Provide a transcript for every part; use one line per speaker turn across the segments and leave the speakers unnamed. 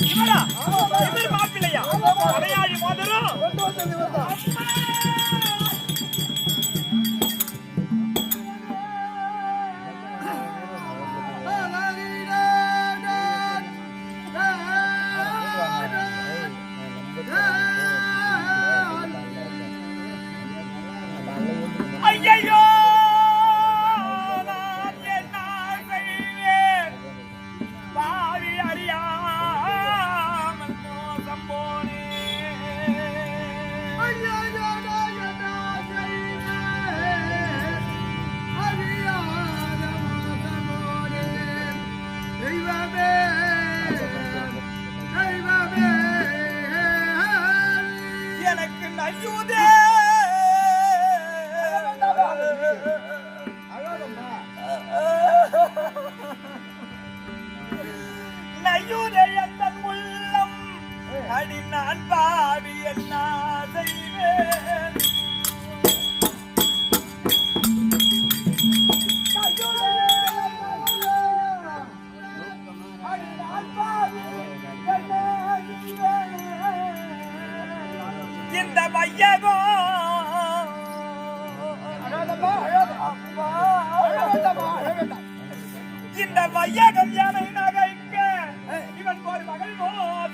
இவரா?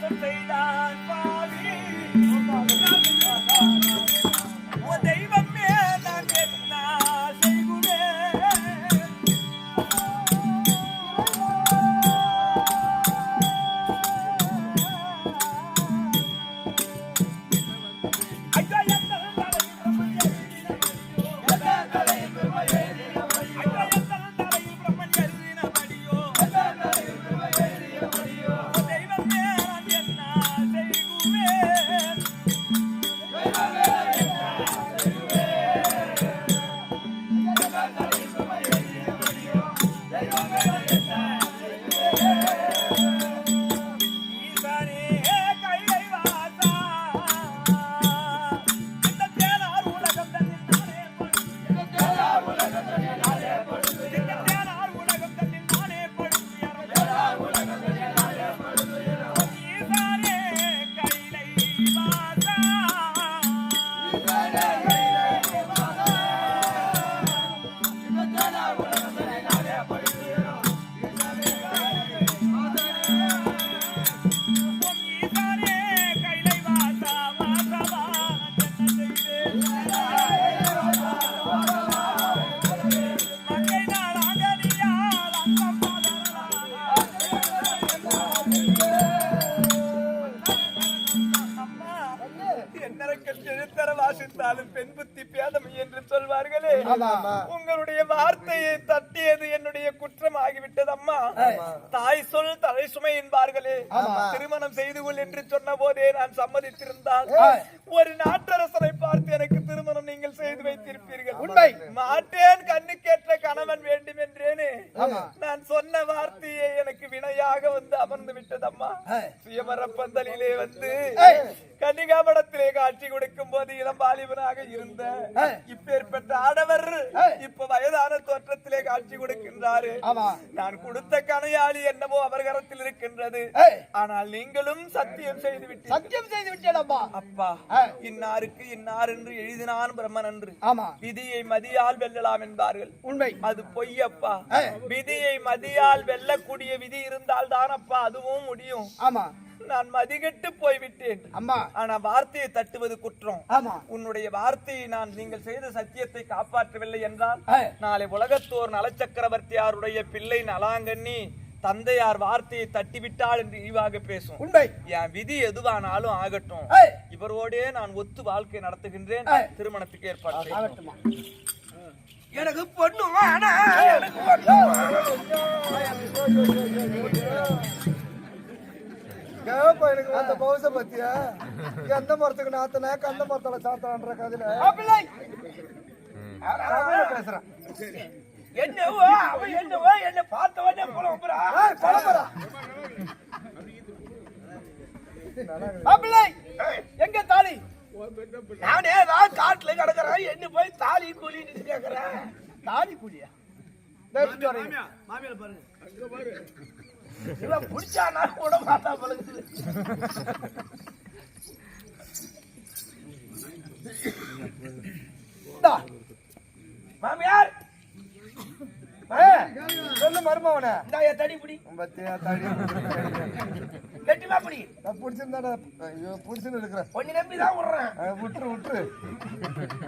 the face. உங்களுடைய வார்த்தையை தட்டியது என்னுடைய குற்றம் ஆகிவிட்டது அம்மா தாய் சொல் தலை சுமை என்பார்களே. திருமணம் செய்து கொள் என்று சொன்ன போதே நான் சம்மதித்திருந்தால் ஒரு நாட்டரசரை பார்த்து எனக்கு திருமணம் நீங்கள் செய்து வைத்திருப்பீர்கள்.
உண்மை.
மாட்டேன் கண்ணுக்கேற்ற கணவன் வேண்டும் என்றேனே. நான் சொன்ன வார்த்தையே எனக்கு வினையாக வந்து அமர்ந்து விட்டதம்மா. சுயமர பந்தலிலே வந்து கன்னிகாபடத்திலே காட்சி கொடுக்கும் போது இளம் வாலிபனாக இருந்த இப்பேற்பட்ட ஆடவர் இப்ப வயதான தோற்றத்திலே காட்சி கொடுக்கின்றாரு. நான் கொடுத்த கனையாளி என்னவோ அவர் கரத்தில் இருக்கின்றது. ஆனால் நீங்களும் சத்தியம் செய்து விட்டீர்கள்.
சத்தியம் செய்து விட்டேனப்பா
அப்பா. இன்னாருக்கு இன்னார் என்று எழுதினான் பிரம்மன் என்று விதியை மதியால் வெல்லலாம் என்பார்கள்.
உண்மை.
அது பொய்யப்பா விதியை மதியால் வெல்லக்கூடிய விதி இருந்தால் தானப்பா அதுவும் முடியும்.
ஆமா.
நான் மதிகெட்டு போய்விட்டேன்.
அம்மா.
ஆனா வார்த்தையை தட்டுவது குற்றம்.
ஆமா.
உன்னுடைய வார்த்தையை நான் நீங்கள் செய்த சத்தியத்தை காப்பாற்றவில்லை என்றால். நாளை உலகத்தோர் நலச்சக்கரவர்த்தியாருடைய பிள்ளை நலாங்கண்ணி தந்தையார் வார்த்தையை தட்டிவிட்டாள் என்று இழிவாக பேசும்.
உண்மை.
என் விதி எதுவானாலும் ஆகட்டும். இவரோடே நான் ஒத்து வாழ்க்கை நடத்துகின்றேன். திருமணத்துக்கு ஏற்பாடு எனக்கு பொண்ணு எனக்கு பொண்ணு
எனக்கு அந்த பவுச பத்தியா? எந்த மரத்துக்கு நாத்தன கந்த மரத்துல சாத்தான்ற கதையில. பேசுறேன்.
என்னவோ அவன் என்னவோ என்ன பார்த்த உடனே புலம்புறா. மாப்பிள்ளை! எங்க தாலி? நானே தான் காட்டுல கிடக்குறேன். என்ன போய் தாலி கூலின்னு கேக்குறேன்.
தாலி குடியா எடுத்துட்டு வரேன்.
இவன் பிடிச்சானா கூட மாட்டா பழகுது. மாமியார்.
சொல்லு மருமவனே
இந்தா என் தடி பிடி.
பத்தியா தாடி.
கெட்டிமா பிடி.
நான் பிடிச்சிருந்தாடா. ஐயோ பிடிச்சுன்னு இருக்கிறேன்.
கொஞ்சம் நம்பி தான் விடுறேன்.
விட்டுரு விட்டுரு.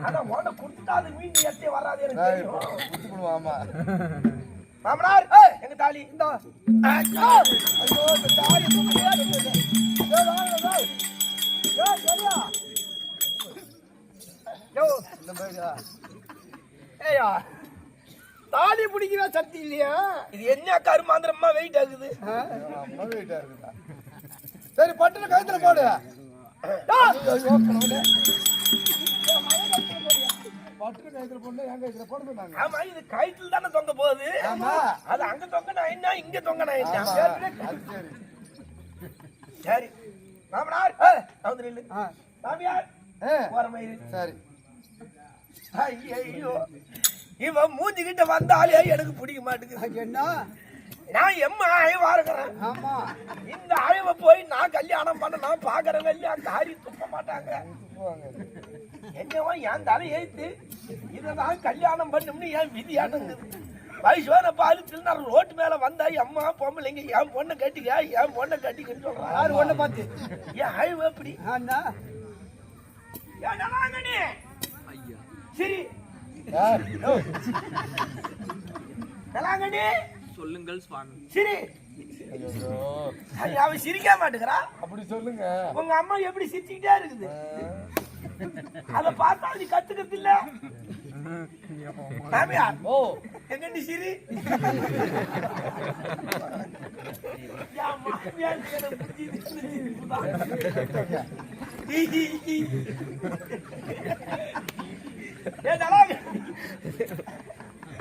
ஆனா உன்னை கொடுத்துட்டா அது மீண்டும் எத்தே வராது எனக்கு தெரியும்.
ஆமா.
மாமனார் தாலி இந்த.
ஐயோ இந்த? ஏய்? ஏயா
தாலி பிடிக்கிற சக்தி இல்லையா?
இது என்ன கருமாந்திரமா வெயிட் ஆகுது?
ஆ, அம்மா வீட்டா இருக்குதா? சரி பட்டுன்னு கழுத்துல போடு பட்டுன்னு கழுத்துல போடணும், என் கழுத்துல போட சொன்னாங்க.
ஆமா இது கயிற்றுல தானே தொங்க போகுது.
ஆமா.
அது அங்க தொங்க நான் என்ன? இங்க தொங்க நான் என்ன
சரி.
சரி. மாமனார் வந்து நில்லு.
ஆ,
மாமியார்
ஆ,
போற மயிறு
சரி.
ஐயோ இவன் மூஞ்சி கிட்ட வந்தாலே எனக்கு பிடிக்க மாட்டேங்குது.
என்ன?
நான் எம்மா அயவா இருக்கிறேன்.
ஆமா.
இந்த அயவை போய் நான் கல்யாணம் பண்ண நான் பாக்குறேன் இல்லையா? காரி துப்ப மாட்டாங்க. என்னவா என் தலை ஏத்து. இததான் கல்யாணம் பண்ணும்னு என் விதியானுங்குது வயசுவான பாலு திருநாள் ரோட்டு மேல வந்தா அம்மா பொம்பளைங்க என் பொண்ணை கட்டிக்க என் பொண்ணை கட்டிக்கன்னு சொல்றான்.
யாரு ஒண்ணு பார்த்து?
என் அழிவு எப்படி? சரி.
சொல்லுங்கள் சுவாமி.
சரி.
ஐயோ,
ஐயா, அவன் சிரிக்க மாட்டேங்கிறா
அப்படி சொல்லுங்க.
உங்க அம்மா எப்படி சிரிச்சுக்கிட்டே இருக்குது? அத பார்த்தா நீ கத்துக்கிறது இல்ல.
ஓ
எங்க நீ சிரி.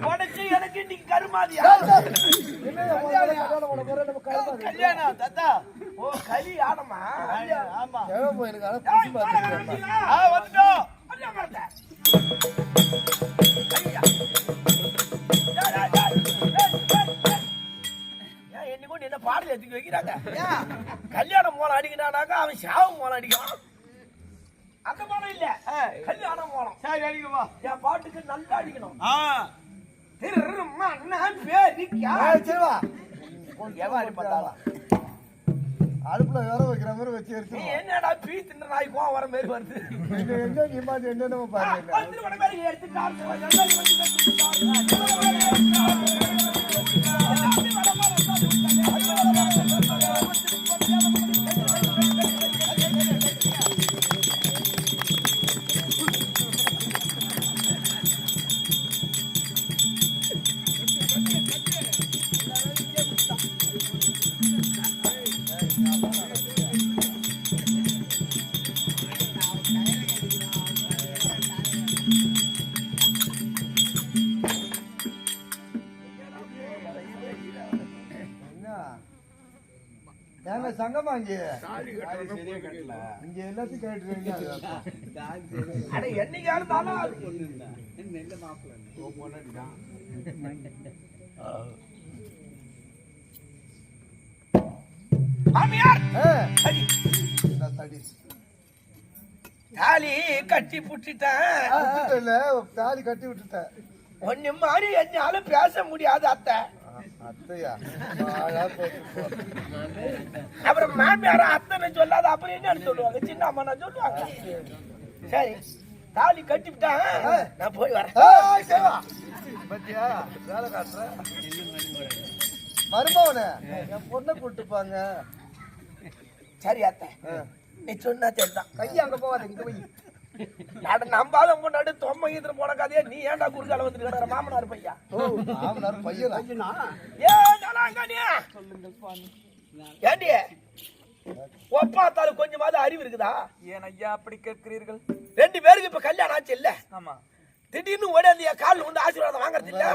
உனக்கு எனக்கு இன்னைக்கு கருமாதியா?
கல்யாணம்
தாத்தா. ஓ கல்யாணமா
ஆமா.
தேவை போயிருக்கு ஆனா
ஏய்,
புதுசு
வாடா,
பார்த்துருக்கேன்
வரீங்களா? ஆ, வந்துட்டோம். ஐயா. என்னை கொண்டு என்ன பாடல் எடுத்துக்க வைக்கிறாங்க? கல்யாணம் மோளம் அடிக்கிறானாக்கா அவன் சாவும் மோளம் அடிக்கிறான். அந்த மோளம் இல்ல. கல்யாணம் மோளம்.
சரி அடிக்கவா
என் பாட்டுக்கு நல்லா அடிக்கணும்.
ஆ.
திருமணம் பேரிக்கா.
ஏய், சரி வா.
எவாரி பார்த்தாலும்
அடுப்புல வேற வைக்கிற மாதிரி வச்சு எடுத்து
என்னடா பீ தின்ற நாய் கோவம் வர மாதிரி வருது?
எங்க எங்க நிம்மாதி என்னென்ன பாருங்க.
எடுத்து
இங்க. இங்க எல்லாத்தையும்
அட
தடி.
தாலி கட்டி புட்டிட்டேன்.
தாலி கட்டி விட்டுட்டேன்.
ஒன்னு மாதிரி என்னால பேச முடியாது அத்தை. அப்புறம் மாமியார அத்தனை சொல்லாத அப்புறம் என்னன்னு சொல்லுவாங்க? சின்ன அம்மா நான் சொல்லுவாங்க. சரி தாலி கட்டிவிட்டேன் நான் போய் வரேன்.
பாத்தியா? வேலை காட்டுற? மருமவனே என் பொண்ணை கூட்டுப்பாங்க
சரி அத்தை. நீ சொன்னா சரிதான். கையை அங்க போகாத இங்க போய். நட நம்பாத முன்னாடி தொம்மை இதுல போன கதையா நீ ஏன்டா குறுக்கால கிடக்குற? மாமனார் பையா?
மாமனார் பையனா?
ஏ நலாங்கனியா ஏண்டி? ஒப்பாத்தாலும் கொஞ்சமாவது அறிவு இருக்குதா?
ஏன் ஐயா அப்படி கேட்கிறீர்கள்?
ரெண்டு பேருக்கு இப்ப கல்யாணம் ஆச்சு இல்ல?
ஆமா.
திடீர்னு ஓடி என் கால் வந்து ஆசீர்வாதம் வாங்குறது இல்ல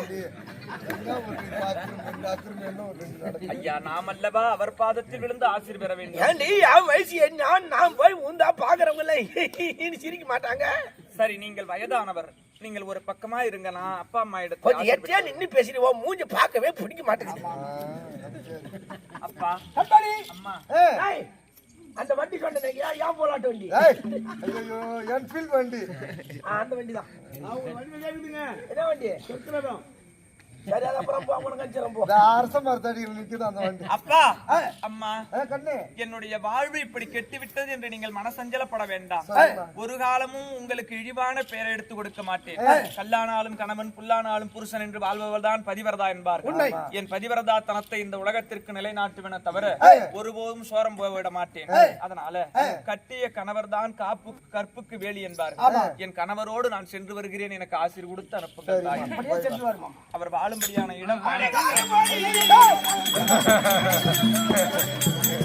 ஐயா நாம் அல்லவா அவர் பாதத்தில் விழுந்து ஆசீர் பெற வேண்டும்?
ஏண்டி என் வயசு என்ன? நான் போய் உந்தா பாக்குறவங்கள சிரிக்க மாட்டாங்க.
சரி நீங்கள் வயதானவர். நீங்கள் ஒரு பக்கமா இருங்க நான் அப்பா அம்மா
கொஞ்சம்
இடத்துல
எச்சையா நின்னு பேசிடுவோம் மூஞ்சி பார்க்கவே பிடிக்க மாட்டேங்குது.
அப்பா. அம்மா.
அந்த வண்டி சொன்னது ஏன் ஏன் போலாட்டு வண்டி.
ஐயையோ, என்ஃபீல்ட் வண்டி.
அந்த வண்டி தான் என்ன வண்டி? சரி அது அப்புறம் போ உனக்கு அஞ்சிரம் போ
இந்த அரச மரத்தடியில் நிக்குது அந்த வண்டி.
அப்பா அம்மா
ஏ, கண்ணு.
என்னுடைய வாழ்வு இப்படி கெட்டுவிட்டது என்று நீங்கள் மனசஞ்சலப்பட வேண்டாம். ஒரு காலமும் உங்களுக்கு இழிவான பெயரை எடுத்து கொடுக்க மாட்டேன். கல்லானாலும் கணவன் புல்லானாலும் புருஷன் என்று வாழ்பவள் தான் பதிவரதா என்பார் என் பதிவரதா தனத்தை இந்த உலகத்திற்கு நிலைநாட்டுவன தவிர ஒருபோதும் சோரம் போக விட மாட்டேன். அதனால கட்டிய கணவர் தான் காப்பு கற்புக்கு வேலி என்பார் என் கணவரோடு நான் சென்று வருகிறேன் எனக்கு ஆசீர் கொடுத்து அனுப்புங்கள் தாயே.
அப்படியே
வாழும்படியான இடம்.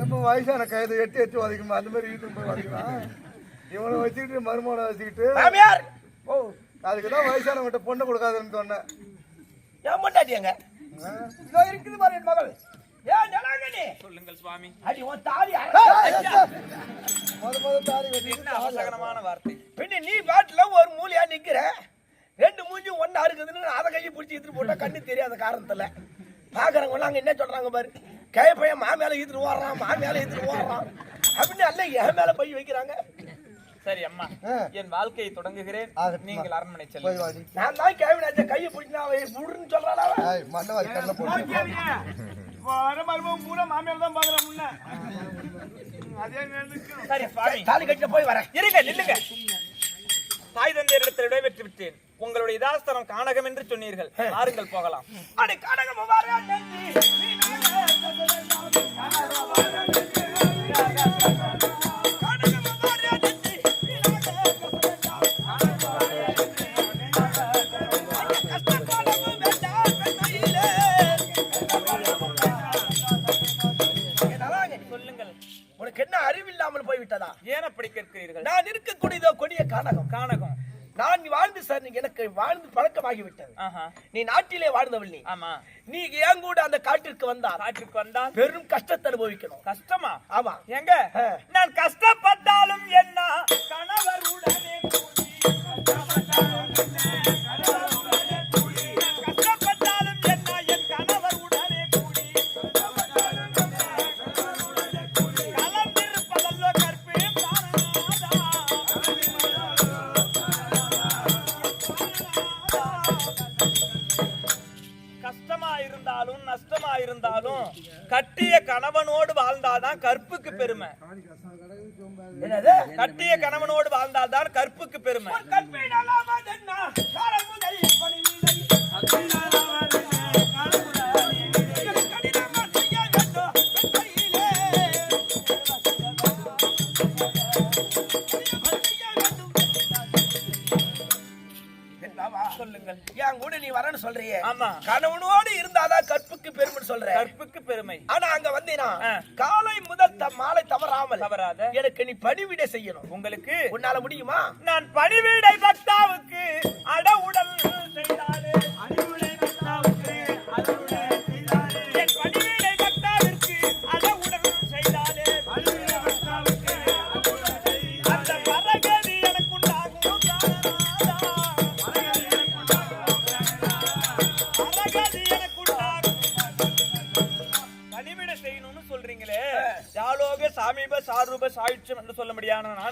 நம்ம வயசான கைதை எட்டி எட்டி வதைக்குமா அந்த மாதிரி இழுத்து போய் வதைக்கலாம் இவனை வச்சுக்கிட்டு மருமகளை வச்சுக்கிட்டு ஓ அதுக்கு தான் வயசானவங்கிட்ட பொண்ணை கொடுக்காதுன்னு சொன்னேன்.
என் பொண்டாட்டி எங்க? இதோ இருக்குது பாரு என் மகள். ஏன் நலாங்கனி
சொல்லுங்கள் சுவாமி.
அடி உன் தாலி
முத முத தாலி
என்ன அவசகரமான வார்த்தை.
பின்ன நீ பாட்டுல ஒரு மூலையா நிக்கிற? ரெண்டு மூஞ்சும் ஒண்ணா இருக்குதுன்னு அதை கையை பிடிச்சி எடுத்துட்டு போட்டா கண்ணு தெரியாத காரணத்துல. பாக்குறவங்க அங்க என்ன சொல்றாங்க பாரு? கை பையன் மா மேல ஈத்துட்டு ஓடுறான் மா மேல ஈத்துட்டு ஓடுறான். அப்படின்னு அல்ல என் மேல பை வைக்கிறாங்க.
சரி அம்மா. என் வாழ்க்கையை தொடங்குகிறேன். நீங்கள் அரண்மனை
போய் வாடி.
நான் தான் கேவினாச்ச கையை பிடிச்சி நான் விடுன்னு சொல்றாளா
மண்ணவாரி கண்ணில் போட்டு
வர மருமகன் பூரா மாமியார் தான் பாக்குறேன் முன்ன.
சரி
தாலி கட்டிட்டு போய் வரேன்.
இருங்க நில்லுங்க. தாய் தந்தையரிடத்தில் விடைபெற்று விட்டேன். உங்களுடைய இதாஸ்தனம் காணகம் என்று சொன்னீர்கள். ஆறுங்கள் போகலாம்.
அடி
சொல்லுங்கள்.
உனக்கு என்ன அறிவில்லாமல் போய்விட்டதா?
ஏன் அப்படி கேட்கிறீர்கள்?
நான் இருக்கக்கூடியதோ கொடிய கானகம். வாழ்ந்து சார் எனக்கு வாழ்ந்து பழக்கமாகி விட்டது
ஆஹா.
நீ நாட்டிலே வாழ்ந்தவள் நீ.
ஆமா.
நீ ஏன் கூட அந்த காட்டிற்கு வந்தால்
காற்றுக்கு வந்தால்
பெரும் கஷ்டத்தை அனுபவிக்கணும்.
கஷ்டமா?
ஆமா.
எங்க. நான் கஷ்டப்பட்டாலும் என்ன? கணவர் உடனே இருந்தாலும் நஷ்டமா இருந்தாலும் கட்டிய கணவனோடு வாழ்ந்தாதான் கற்புக்கு பெருமை. கட்டிய கணவனோடு வாழ்ந்தால்தான் கற்புக்கு பெருமை.
சொல்றியே
ஆமா.
கணவனோடு இருந்தாதான் கற்புக்கு பெருமைன்னு சொல்ற
கற்புக்கு பெருமை.
ஆனா அங்க வந்தீனா. காலை முதல் மாலை தவறாமல்
தவறாத.
எனக்கு நீ பணிவிடை செய்யணும்.
உங்களுக்கு
உன்னால முடியுமா?
நான் பணிவிடை பக்தாவுக்கு அடவுடல் செய்தாலே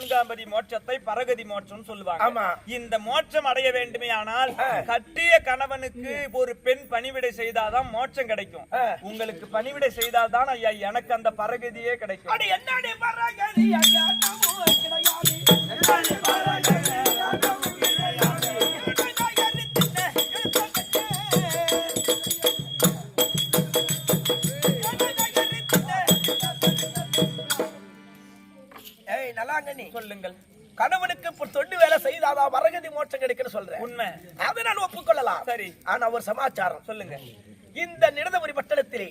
முடியாத நான்காம் பதி மோட்சத்தை பரகதி மோட்சம் சொல்லுவாங்க. இந்த மோட்சம் அடைய வேண்டுமே ஆனால் கட்டிய கணவனுக்கு ஒரு பெண் பணிவிடை செய்தாதான் மோட்சம் கிடைக்கும். உங்களுக்கு பணிவிடை செய்தால்தான் ஐயா எனக்கு அந்த பரகதியே கிடைக்கும். சரி.
ஆனா ஒரு சமாச்சாரம்
சொல்லுங்க
இந்த நிடதபுரி பட்டணத்திலே.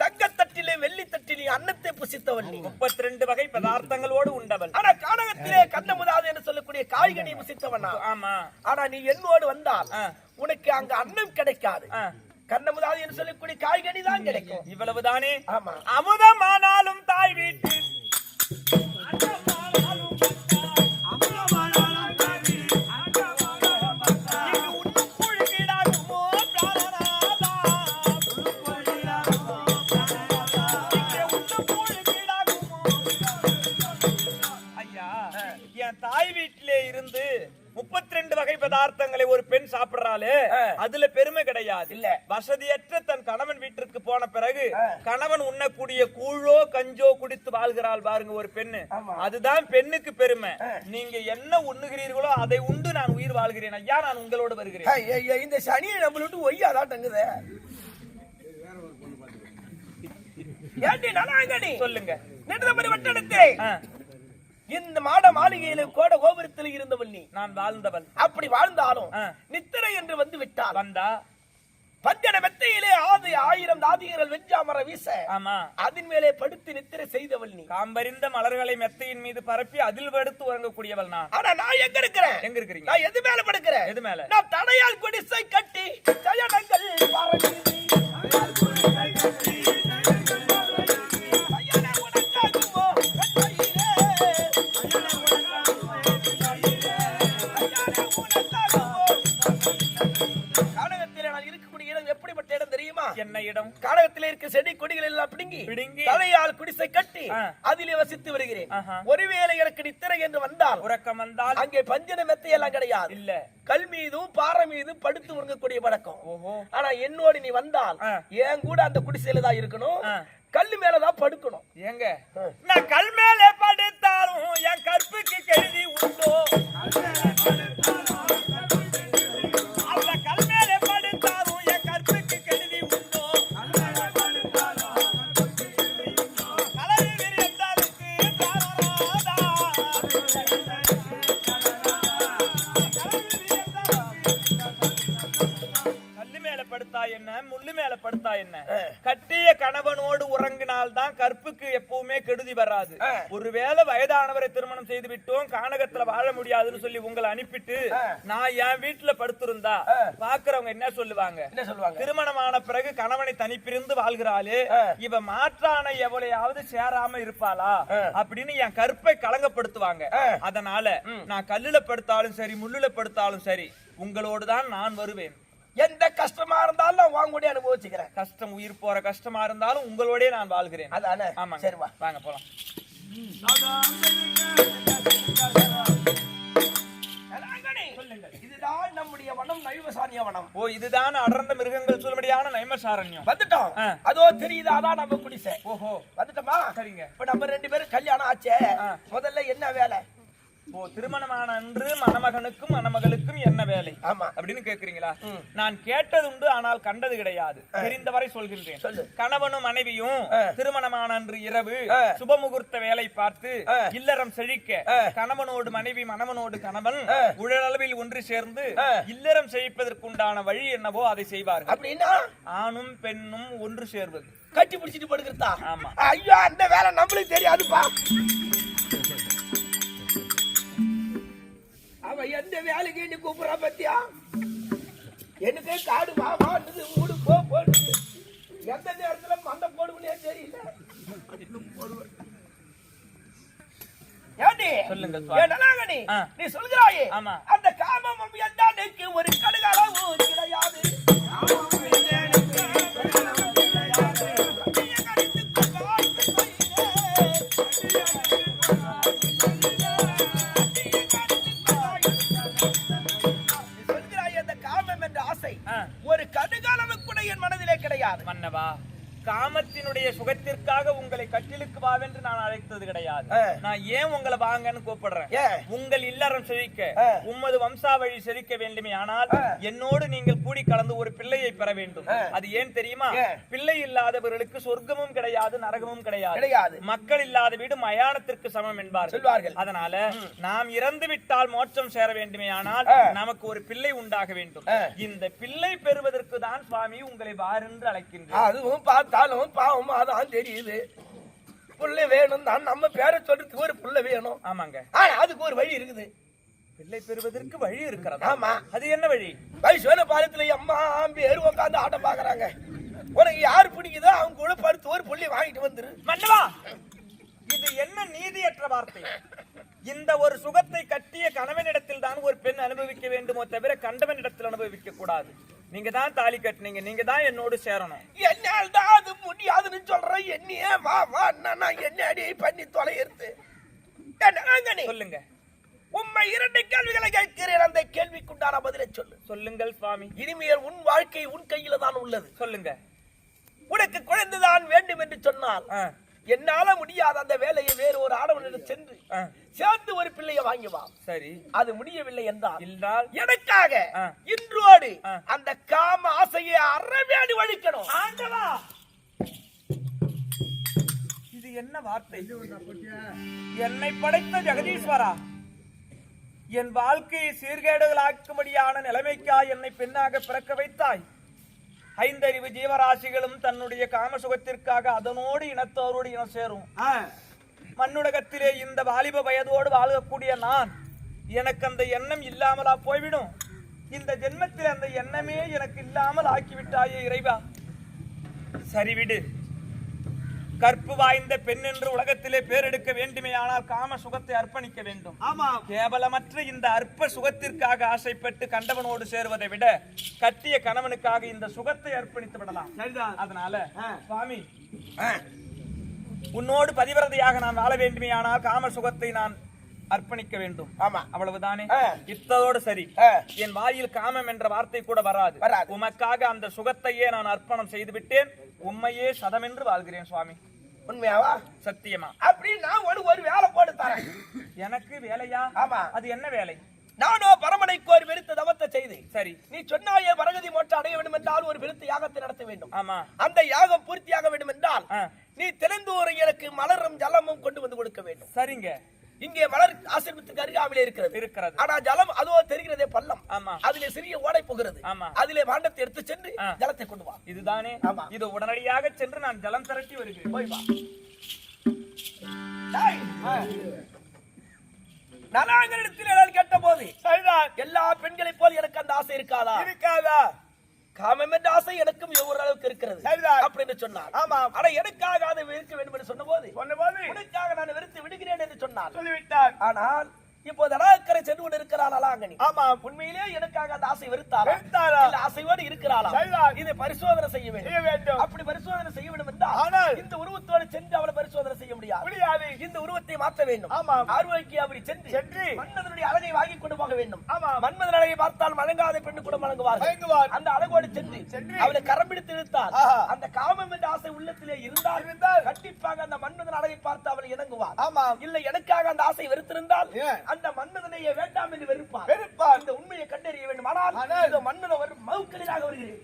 தங்கத்தட்டிலே வெள்ளித்தட்டிலே அன்னத்தை புசித்தவன்
முப்பத்தி ரெண்டு வகை பதார்த்தங்களோடு உண்டவள்
ஆனா கானகத்திலே கண்ணமுதாது என்று சொல்லக்கூடிய காய்கனி புசித்தவன்.
ஆமா
ஆனா நீ என்னோடு வந்தால். உனக்கு அங்க அன்னம் கிடைக்காது. கண்ணமுதாது என்று சொல்லக்கூடிய காய்கனி தான் கிடைக்கும்
இவ்வளவுதானே
ஆமா
அமுதமானாலும் தாய் வீட்டு கணவன் உண்ணக்கூடிய கூழோ கஞ்சோ குடித்து வாழ்கிறாள் பாருங்க ஒரு பெண்ணு. அதுதான் பெண்ணுக்கு பெருமை. நீங்க என்ன உண்ணுகிறீர்களோ அதை உண்டு நான் உயிர் வாழ்கிறேன். ஐயா நான் உங்களோடு வருகிறேன்.
இந்த சனியை நம்மள விட்டு ஏண்டி நலாங்கடி
சொல்லுங்க.
நெடுதபுரி வட்டணத்திலே
ஆ,
இந்த மாட மாளிகையில கோட கோபுரத்தில் இருந்தவன் நீ.
நான் வாழ்ந்தவள்.
அப்படி வாழ்ந்தாலும். நித்திரை என்று வந்து விட்டால்
வந்தா
பஞ்சன மெத்தையிலே ஆதி ஆயிரம் தாதியர்கள் வெஞ்சாமர வீச.
ஆமா.
அதன் மேலே படுத்து நித்திரை செய்தவள் நீ.
காம்பறிந்த மலர்களை மெத்தையின் மீது பரப்பி அதில் படுத்து உறங்கக்கூடியவள் நான்.
ஆனா நான் எங்க இருக்கிறேன்?
எங்க இருக்கிறீங்க?
நான் எது மேல படுக்கிறேன்?
எது மேல?
நான் தடையால் குடிசை கட்டி சயனங்கள் பறக்குது. இடம். கானகத்திலே இருக்க செடி கொடிகள் எல்லாம் பிடுங்கி
பிடுங்கி.
தலையால் குடிசை கட்டி. அதிலே வசித்து வருகிறேன். ஒருவேளை எனக்கு நித்திரை என்று வந்தால்
உறக்கம் வந்தால்
அங்கே பஞ்சன மெத்தையெல்லாம் கிடையாது.
இல்ல.
கல் மீதும் பாறை மீதும் படுத்து உறங்கக்கூடிய பழக்கம். ஆனா என்னோடு நீ வந்தால். என் கூட அந்த குடிசையில தான் இருக்கணும்.
ஆ.
கல்லு மேலதான் படுக்கணும்.
ஏங்க? நான் கல் மேலே படுத்தாலும் என் கற்புக்கு கெழுதி உண்டோ? அந்த என்ன? கட்டிய கணவனோடு உறங்கினால் தான் கற்புக்கு எப்பவுமே கெடுதி வராது. ஒருவேளை வயதானவரை திருமணம் செய்து விட்டோம் கானகத்துல வாழ முடியாதுன்னு சொல்லி உங்களை அனுப்பிட்டு நான் என் வீட்டுல படுத்திருந்தா பாக்குறவங்க என்ன சொல்லுவாங்க?
என்ன சொல்லுவாங்க?
திருமணமான பிறகு கணவனை தனிப்பிரிந்து வாழ்கிறாளே இவ மாற்றான எவளையாவது சேராம இருப்பாளா? அப்படின்னு என் கற்பை களங்கப்படுத்துவாங்க அதனால நான் கல்லுல படுத்தாலும் சரி முள்ளுல படுத்தாலும் சரி உங்களோடு தான் நான் வருவேன்.
எந்த கஷ்டமா இருந்தாலும் நான் வாங்க கூட அனுபவிச்சுக்கிறேன்.
கஷ்டம் உயிர் போற கஷ்டமா இருந்தாலும் உங்களோடே நான் வாழ்கிறேன்.
அதானே?
ஆமாங்க.
சரி வா.
வாங்க போலாம்.
இதுதான் நம்முடைய வனம் நைவசானிய வனம்.
ஓ இதுதான் அடர்ந்த மிருகங்கள் சொல்லும்படியான நைமசாரண்யம்
வந்துட்டோம். அதோ தெரியுது அதான் நம்ம குடிசை.
ஓஹோ.
வந்துட்டோமா?
சரிங்க.
இப்ப நம்ம ரெண்டு பேரும் கல்யாணம் ஆச்சே. முதல்ல என்ன வேலை?
ஓ திருமணமான அன்று மணமகனுக்கும் மணமகளுக்கும் என்ன வேலை
ஆமா
அப்படின்னு கேக்குறீங்களா நான் கேட்டதுண்டு ஆனால் கண்டது கிடையாது தெரிந்தவரை சொல்கின்றேன். கணவனும் மனைவியும் திருமணமான அன்று இரவு. சுபமுகூர்த்த வேலை பார்த்து. இல்லறம் செழிக்க. கணவனோடு மனைவி மணவனோடு கணவன். உழலளவில் ஒன்று சேர்ந்து. இல்லறம் செழிப்பதற்குண்டான வழி என்னவோ அதை செய்வார்கள்
அப்படின்னா
ஆணும் பெண்ணும் ஒன்று சேர்வது
கட்டி பிடிச்சிட்டு படுக்கிறதா
ஆமா.
ஐயோ அந்த வேலை நம்மளுக்கு தெரியாதுப்பா அவன் எந்த வேலைக்கு நீ கூப்பிடுறா பத்தியா? எனக்கு காடு வா வாண்டுது மூடு போ போடுது எந்த நேரத்துல மண்டை போடுவனே தெரியல. நீ? சொல்கிறாயே. அந்த காமம் எந்தானுக்கு ஒரு கடுகளவு கிடையாது?
அழைத்தது கிடையாது. நான் ஏன் உங்களை வாங்கன்னு கூப்பிடுறேன்? உங்கள் இல்லறம் செழிக்க. உமது வம்சாவழி செழிக்க வேண்டுமே. ஆனால் என்னோடு நீங்கள் கூடி கலந்து ஒரு பிள்ளையை பெற வேண்டும். அது ஏன் தெரியுமா? பிள்ளை இல்லாதவர்களுக்கு சொர்க்கமும் கிடையாது நரகமும் கிடையாது. மக்கள் இல்லாத வீடு மயானத்திற்கு சமம் என்பார்கள்.
சொல்வார்கள்.
அதனால நாம் இறந்து விட்டால் மோட்சம் சேர வேண்டுமே. ஆனால் நமக்கு ஒரு பிள்ளை உண்டாக வேண்டும். இந்த பிள்ளை பெறுவதற்கு தான் சுவாமி உங்களை வாரென்று அழைக்கின்றேன்.
அதுவும் பார்த்தாலும் பாவம் அதான் தெரியுது. புள்ள வேணும் தான். நம்ம பேரை சொல்றதுக்கு ஒரு புள்ள வேணும்.
ஆமாங்க.
ஆனா அதுக்கு ஒரு வழி இருக்குது.
பிள்ளை பெறுவதற்கு வழி இருக்கிறது?
ஆமா.
அது என்ன வழி?
வயசுல பாலத்துல அம்மா பேர் உட்காந்து ஆட்டம் பாக்குறாங்க உனக்கு யார் பிடிக்குதோ அவங்க கூட படுத்து ஒரு புள்ளி வாங்கிட்டு வந்துரு.
மன்னவா இது என்ன நீதியற்ற வார்த்தை? இந்த ஒரு சுகத்தை கட்டிய கணவனிடத்தில் தான் ஒரு பெண் அனுபவிக்க வேண்டுமோ தவிர கண்டவனிடத்தில் அனுபவிக்க கூடாது. நீங்க தான் தாலி கட்டுனீங்க நீங்க தான் என்னோடு சேரணும்.
என்னால் தான் அது முடியாதுன்னு சொல்றேன் என்னையே வா வா நான் என்ன அடி பண்ணி தொலைகிறது
சொல்லுங்க.
உண்மை இரண்டு கேள்விகளை கேட்கிறேன் அந்த கேள்விக்குண்டான பதிலை சொல்லு.
சொல்லுங்கள் சுவாமி.
இனிமேல் உன் வாழ்க்கை உன் கையில தான் உள்ளது.
சொல்லுங்க.
உனக்கு குழந்தைதான் வேண்டும் என்று சொன்னால் என்னால முடியாத அந்த வேலையை வேறு ஒரு ஆடவனிடம் சென்று சேர்ந்து ஒரு பிள்ளையை வாங்கி வா.
சரி.
அது முடியவில்லை என்றால்
என்றால்
எனக்காக. இன்றோடு. அந்த காம ஆசையை அறவேடி வழிக்கணும்
ஆண்டவா! இது என்ன வார்த்தை? என்னை படைத்த ஜெகதீஸ்வரா? என் வாழ்க்கையை சீர்கேடுகளாக்கும்படியான நிலைமைக்கா என்னை பெண்ணாக பிறக்க வைத்தாய். ஐந்தறிவு ஜீவராசிகளும் தன்னுடைய காம சுகத்திற்காக அதனோடு இனத்தோரோடு இனம் சேரும். மண்ணுலகத்திலே இந்த வாலிப வயதோடு வாழக்கூடிய நான் எனக்கு அந்த எண்ணம் இல்லாமலா போய்விடும். இந்த ஜென்மத்தில் அந்த எண்ணமே எனக்கு இல்லாமல் ஆக்கிவிட்டாயே இறைவா. சரி விடு கற்பு வாய்ந்த பெண் என்று உலகத்திலே பேரெடுக்க வேண்டுமே ஆனால் காம சுகத்தை அர்ப்பணிக்க வேண்டும்.
ஆமா.
கேவலமற்ற இந்த அற்ப சுகத்திற்காக ஆசைப்பட்டு கண்டவனோடு சேருவதை விட கட்டிய கணவனுக்காக இந்த சுகத்தை அர்ப்பணித்து விடலாம்.
சரிதான்.
அதனால சுவாமி உன்னோடு பதிவிரதையாக நான் வாழ வேண்டுமே ஆனால் காம சுகத்தை நான் அர்ப்பணிக்க வேண்டும்.
ஆமா.
அவ்வளவுதானே. இத்ததோடு சரி. என் வாயில் காமம் என்ற வார்த்தை கூட வராது.
வராது.
உமக்காக அந்த சுகத்தையே நான் அர்ப்பணம் செய்து விட்டேன் உண்மையே சதமென்று வாழ்கிறேன் சுவாமி.
உண்மையாவா?
சத்தியமா.
அப்படி நான் ஒரு ஒரு வேலை போட்டு தரேன்.
எனக்கு வேலையா?
ஆமா.
அது என்ன வேலை?
நானோ பரமனை கோரி வெறுத்த தவத்தை செய்து
சரி.
நீ சொன்னாயே பரகதி மோட்சம் அடைய வேண்டும் என்றால் ஒரு பெருத்த யாகத்தை நடத்த வேண்டும்.
ஆமா.
அந்த யாகம் பூர்த்தியாக வேண்டும் என்றால். நீ திறந்தோறு எனக்கு மலரும் ஜலமும் கொண்டு வந்து கொடுக்க வேண்டும்.
சரிங்க.
இங்கே மலர் ஆசிரமத்துக்கு அருகாமலே இருக்கிறது.
இருக்கிறது.
ஆனா ஜலம் அதுவோ தெரிகிறதே பள்ளம்.
ஆமா.
அதிலே சிறிய ஓடை போகிறது.
ஆமா.
அதிலே பாண்டத்தை எடுத்து சென்று. ஜலத்தை கொண்டு வா.
இதுதானே?
ஆமா.
இது உடனடியாக சென்று நான் ஜலம் திரட்டி வருகிறேன்.
போய் வா. டேய். நலாங்கரிடத்தில் கேட்ட போது எல்லா பெண்களைப் போல் எனக்கு அந்த ஆசை இருக்காதா? இருக்காதா? காமம் என்ற ஆசை எனக்கும் ஓரளவுக்கு இருக்கிறது. அப்படின்னு சொன்னார். ஆமா. ஆனா எனக்காக அதை வெறுக்க வேண்டும் என்று சொன்ன போது உனக்காக நான் வெறுத்து விடுகிறேன் என்று சொன்னார். சொல்லிவிட்டார். ஆனால் இப்போ தடாக்கரை சென்று கொண்டு இருக்கிறாள் அலாங்கனி ஆமா உண்மையிலே எனக்காக அந்த ஆசை வெறுத்தாரா இல்ல ஆசையோடு இருக்கிறாளா? இதை பரிசோதனை செய்ய வேண்டும். அப்படி பரிசோதனை செய்ய வேண்டும் என்றால் இந்த உருவத்தோடு சென்று அவளை பரிசோதனை செய்ய முடியாது. முடியாது. இந்த உருவத்தை மாற்ற வேண்டும். ஆமா ஆர்வக்கு அப்படி சென்று சென்று மன்மதனுடைய அழகை வாங்கி கொண்டு போக வேண்டும். ஆமா மன்மதன் அழகை பார்த்தால் வழங்காத பெண்ணு கூட வழங்குவார் அந்த அழகோடு சென்று சென்று அவளை கரம் பிடித்து இழுத்தால் அந்த காமம் என்ற ஆசை உள்ளத்திலே இருந்தால் இருந்தால் கண்டிப்பாக அந்த மன்மதன் அழகை பார்த்து அவள் இணங்குவார் ஆமா இல்ல எனக்காக அந்த ஆசை வெறுத்திருந்தால் அந்த மன்மதனையே வேண்டாம் என்று வெறுப்பார். வெறுப்பார். இந்த உண்மையை கண்டறிய வேண்டும். ஆனால் இந்த மன்மதன் வரும் மவுக்கலிலாக வருகிறேன்.